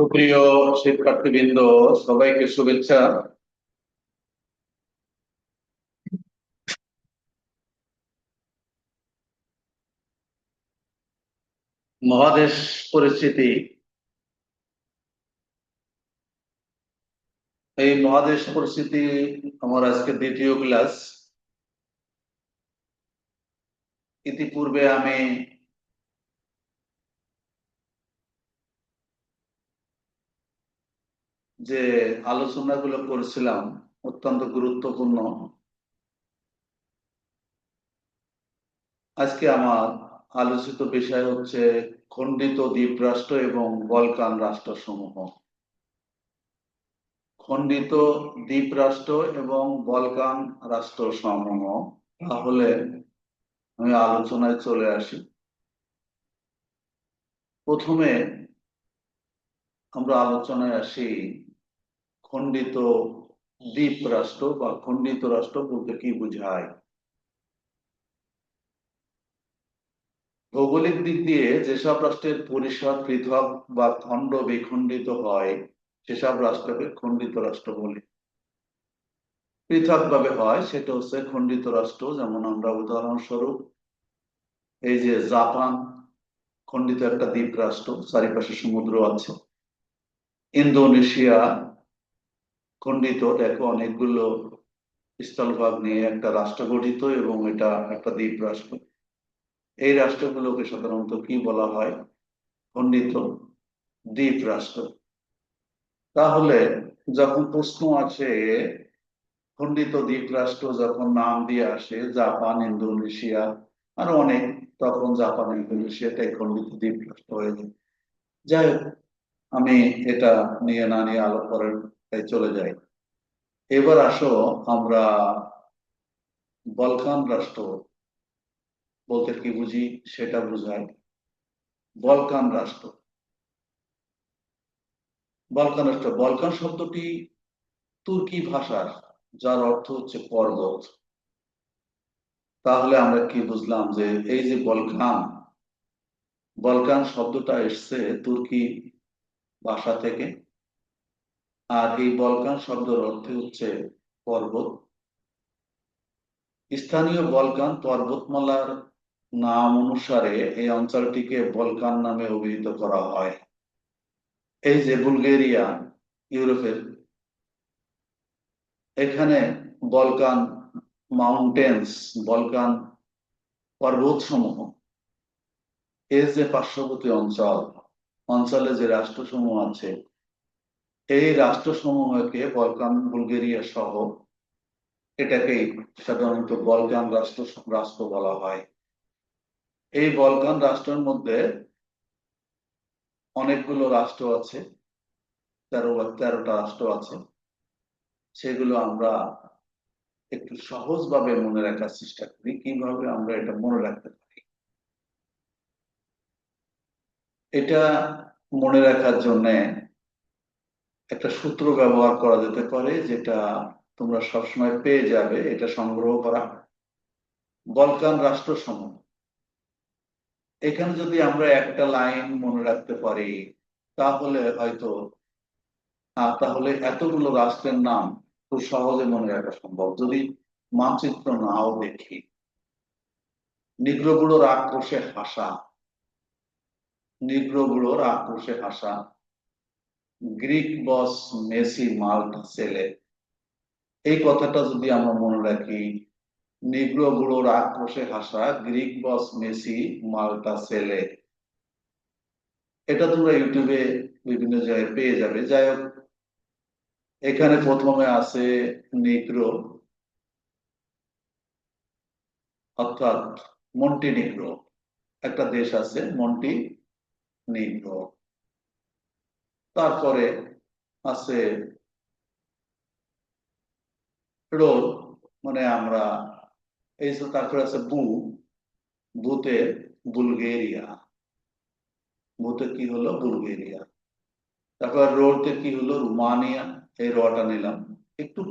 সুপ্রিয় শিক্ষার্থীবৃন্দ, সবাইকে শুভেচ্ছা। মহাদেশ পরিস্থিতি। এই মহাদেশ পরিস্থিতি আমার আজকে দ্বিতীয় ক্লাস। ইতিপূর্বে আমি যে আলোচনাগুলো করেছিলাম অত্যন্ত গুরুত্বপূর্ণ। আজকে আমার আলোচিত বিষয় হচ্ছে খণ্ডিত দ্বীপ রাষ্ট্র এবং বলকান রাষ্ট্রসমূহ। খণ্ডিত দ্বীপ রাষ্ট্র এবং বলকান রাষ্ট্র সমূহ তাহলে আমি আলোচনায় চলে আসি। প্রথমে আমরা আলোচনায় আসি খণ্ডিত দ্বীপ রাষ্ট্র বা খণ্ডিত রাষ্ট্র বলতে কি বোঝায়? ভৌগোলিক দিক দিয়ে যেসব রাষ্ট্রের পরিসর পৃথক বা খণ্ড বিখণ্ডিত হয়, সেসব রাষ্ট্রকে খণ্ডিত রাষ্ট্র বলি। পৃথক ভাবে হয়, সেটা হচ্ছে খণ্ডিত রাষ্ট্র, যেমন আমরা উদাহরণস্বরূপ এই যে জাপান, খণ্ডিত একটা দ্বীপ রাষ্ট্র, চারিপাশে সমুদ্র আছে। ইন্দোনেশিয়া খণ্ডিত। দেখো, অনেকগুলো স্থলভাগ নিয়ে একটা রাষ্ট্র গঠিত এবং এটা একটা দ্বীপ রাষ্ট্র। এই রাষ্ট্রগুলোকে সাধারণত কি বলা হয়? খণ্ডিত দ্বীপ রাষ্ট্র। তাহলে যখন প্রশ্ন আছে, খণ্ডিত দ্বীপ রাষ্ট্র যখন নাম দিয়ে আসে, জাপান, ইন্দোনেশিয়া, আরও অনেক, তখন জাপান ইন্দোনেশিয়াটাই খণ্ডিত দ্বীপ রাষ্ট্র হয়ে যায়। যাই হোক, আমি এটা নিয়ে না নিয়ে আলো করার চলে যাই এবার আসো আমরা বলকান রাষ্ট্র বলতে কি বুঝি সেটা বুঝাই। বলকান রাষ্ট্র। বলকান রাষ্ট্র, বলকান শব্দটি তুর্কি ভাষার, যার অর্থ হচ্ছে পর্বত। তাহলে আমরা কি বুঝলাম যে এই যে বলকান বলকান শব্দটা এসছে তুর্কি ভাষা থেকে? আর এই বলকান শব্দের অর্থ হচ্ছে পর্বত। স্থানীয় বলকান পর্বতমালার নাম অনুসারে এই অঞ্চলটিকে বলকান নামে অভিহিত করা হয়। এই যে বুলগেরিয়া, ইউরোপের, এখানে বলকান মাউন্টেন্স, বলকান পর্বত সমূহ এর যে পার্শ্ববর্তী অঞ্চল, অঞ্চলে যে রাষ্ট্রসমূহ আছে এই রাষ্ট্রসমূহকে বলকান বুলগেরিয়া সহ এটাকেই সাধারণত বলকান রাষ্ট্র রাষ্ট্র বলা হয়। এই বলকান রাষ্ট্রের মধ্যে অনেকগুলো রাষ্ট্র আছে, তেরো তেরোটা রাষ্ট্র আছে। সেগুলো আমরা একটু সহজভাবে মনে রাখার চেষ্টা করি, কীভাবে আমরা এটা মনে রাখতে পারি। এটা মনে রাখার জন্য একটা সূত্র ব্যবহার করা যেতে পারে যেটা তোমরা সবসময় পেয়ে যাবে, এটা সংগ্রহ করা বলকান রাষ্ট্র সমূহ। এখানে যদি আমরা একটা লাইন মনে রাখতে পারি, তাহলে হয়তো তাহলে এতগুলো রাষ্ট্রের নাম খুব সহজে মনে রাখা সম্ভব। যদি মানচিত্র নাও দেখি, নিগ্রগুলোর আক্রোশে হাসা, নিগ্রগুলোর আক্রোশে হাসা গ্রিক বস মেসি মাল্টা ছেলে। এই কথাটা যদি আমরা মনে রাখি নিগ্রগুলোর আক্রোশে হাসা গ্রিক বস মেসি মাল্টা ছেলে। এটা তোমরা ইউটিউবে বিভিন্ন জায়গায় পেয়ে যাবে। যাই হোক, এখানে প্রথমে আছে নিগ্রো। অর্থাৎ মন্টি নিগ্রো একটা দেশ আছে মন্টি নিগ্রো তারপরে আছে রোল মানে আমরা, এই তারপরে আছে বু বুতে বুলগেরিয়া। বুতে কি হলো? বুলগেরিয়া। তারপর রোডতে কি হলো? রুমানিয়া, এই রটা নিলাম। একটু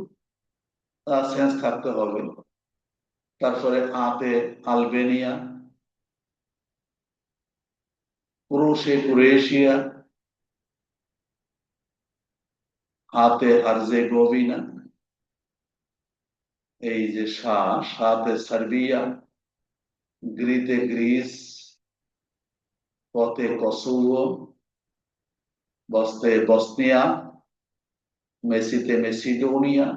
সেন্স থাকতে হবে। তারপরে আতে আলবেনিয়া। ক্রোশে ক্রোয়েশিয়া হাতে হারজে গোবিনা এই যে সা, সাতে সার্বিয়া, গ্রিতে গ্রিস, পথে কসোভো বস্তে বসনিয়া, মেসিতে মেসিডোনিয়া,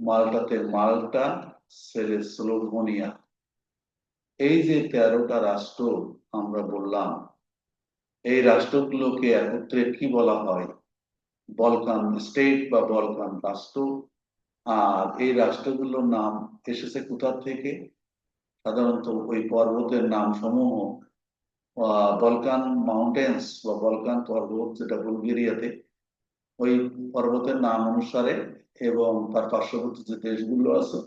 মাল্টাতে মাল্টা, সেরে স্লোভোনিয়া। এই যে তেরোটা রাষ্ট্র আমরা বললাম, এই রাষ্ট্রগুলোকে একত্রে কি বলা হয়? বলকান স্টেট বা বলকান রাষ্ট্র। আর এই রাষ্ট্রগুলোর নাম এসেছে কোথা থেকে? সাধারণত ওই পর্বতের নাম সমূহ বলকান মাউন্টেন্স বা বলকান পর্বত যেটা বুলগেরিয়াতে, ওই পর্বতের নাম অনুসারে এবং তার পার্শ্ববর্তী যে দেশগুলো আছে,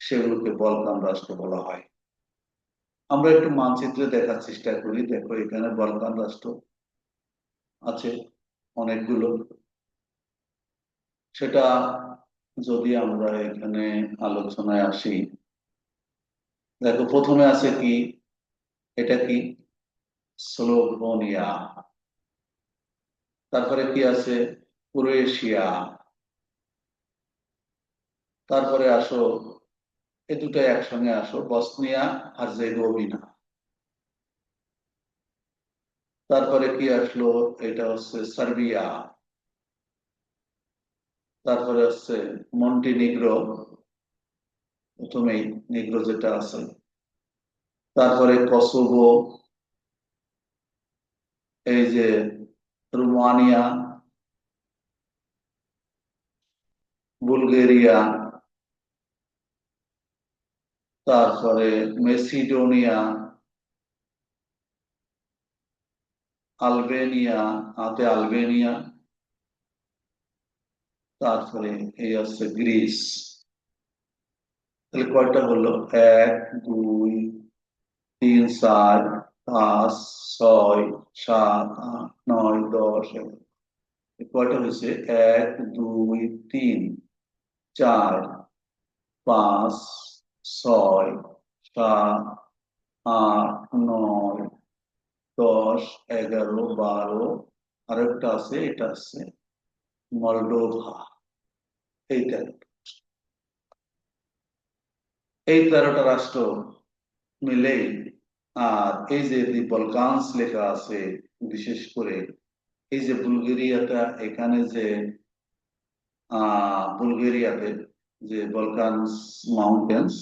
সেগুলোকে বলকান রাষ্ট্র বলা হয়। আমরা একটু মানচিত্রে দেখার চেষ্টা করি। দেখো, এখানে বলকান রাষ্ট্র আছে অনেকগুলো। সেটা যদি আমরা এখানে আলোচনায় আসি, দেখো প্রথমে আছে কি? এটা কি? স্লোভোনিয়া। তারপরে কি আছে? ক্রোয়েশিয়া। তারপরে আসো, এ দুটো একসঙ্গে আসো, বসনিয়া আর জেগোভিনা। তারপরে কি আসলো? এটা হচ্ছে সার্বিয়া। তারপরে হচ্ছে মন্টিনিগ্রো প্রথমেই নিগ্রো যেটা আছে। তারপরে কসোভো এই যে রোমানিয়া বুলগেরিয়া তারপরে মেসিডোনিয়া আলবেনিয়া হাতে আলবেনিয়া তারপরে এই আছে গ্রিস। তাহলে কয়টা হলো? এক, দুই, তিন, চার, পাঁচ, ছয়, সাত, আট, নয়, দশ কয়টা হয়েছে? এক, দুই, তিন, চার, পাঁচ, ছয়, সাত, আট, নয়, দশ, এগারো, বারো। আরেকটা আছে, এটা আছে, মলডোভা। এই তেরোটা এই তেরোটা রাষ্ট্র মিলে, আর এই যে বলকানস লেখা আছে, বিশেষ করে, এই যে বুলগেরিয়াটা, এখানে যে বুলগেরিয়াতে যে বলকানস মাউন্টেন্স,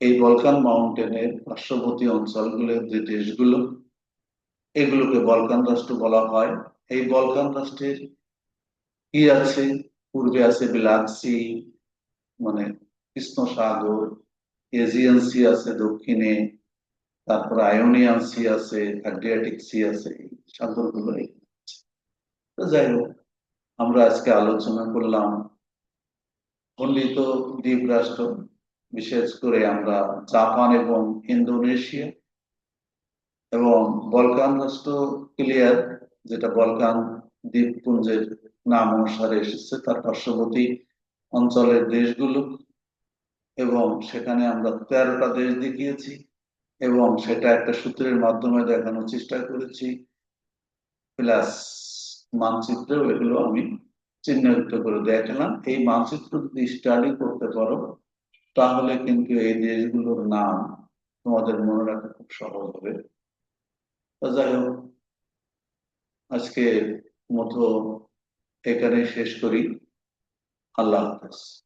এই বলকান মাউন্টেনের পার্শ্ববর্তী অঞ্চলগুলোর যে দেশগুলো, এগুলোকে বলকান রাষ্ট্র বলা হয়। এই বলকান রাষ্ট্রের কি আছে? পূর্বে আছে ব্ল্যাক সি মানে কৃষ্ণ সাগর, এজিয়ান সি আছে দক্ষিণে, তারপর আয়োনিয়ান সি আছে, অ্যাড্রিয়াটিক সি আছে সাগরগুলো তো যাই হোক, আমরা আজকে আলোচনা করলাম খণ্ডিত দ্বীপ রাষ্ট্র বিশেষ করে আমরা জাপান এবং ইন্দোনেশিয়া এবং বলকান রাষ্ট্র ক্লিয়ার যেটা বলকান দ্বীপপুঞ্জের নাম অনুসারে এসেছে। তার পার্শ্ববর্তী অঞ্চলের দেশগুলো এবং সেখানে আমরা তেরোটা দেশ দেখিয়েছি এবং সেটা একটা সূত্রের মাধ্যমে দেখানোর চেষ্টা করেছি। প্লাস মানচিত্রেও এগুলো আমি চিহ্নিত করে দেখলাম। এই মানচিত্র যদি স্টাডি করতে পারো, তাহলে কিন্তু এই দেশগুলোর নাম তোমাদের মনে রাখা খুব সহজ হবে। যাই হোক, আজকে মতো এখানে শেষ করি। আল্লাহ হাফেজ।